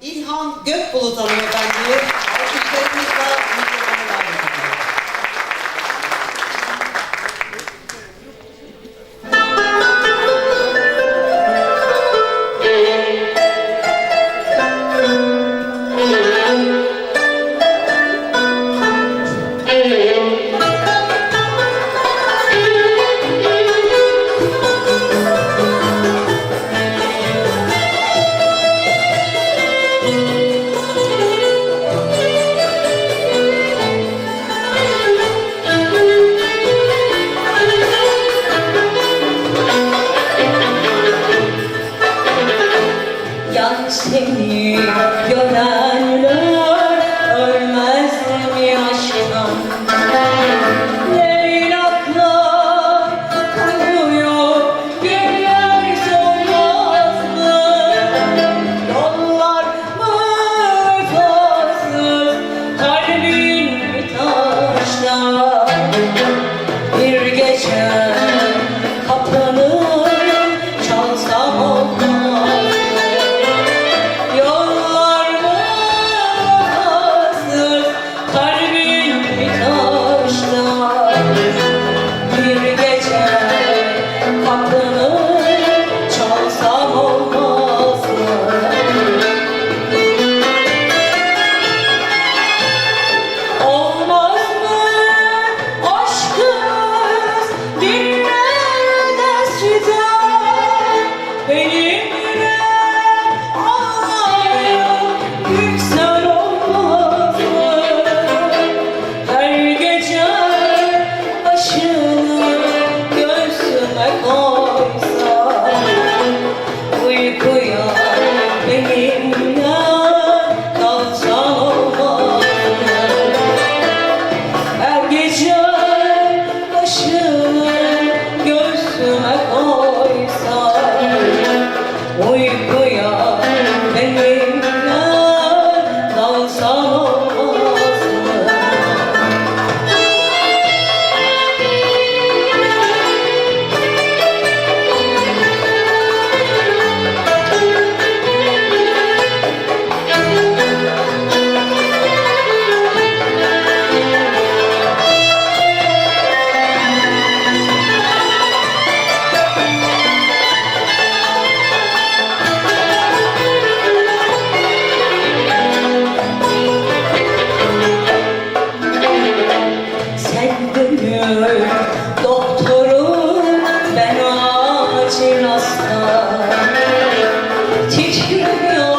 İlhan Gökbulut hanımefendiyi 有情人有男人 doktorum ben acil hasta Titriyor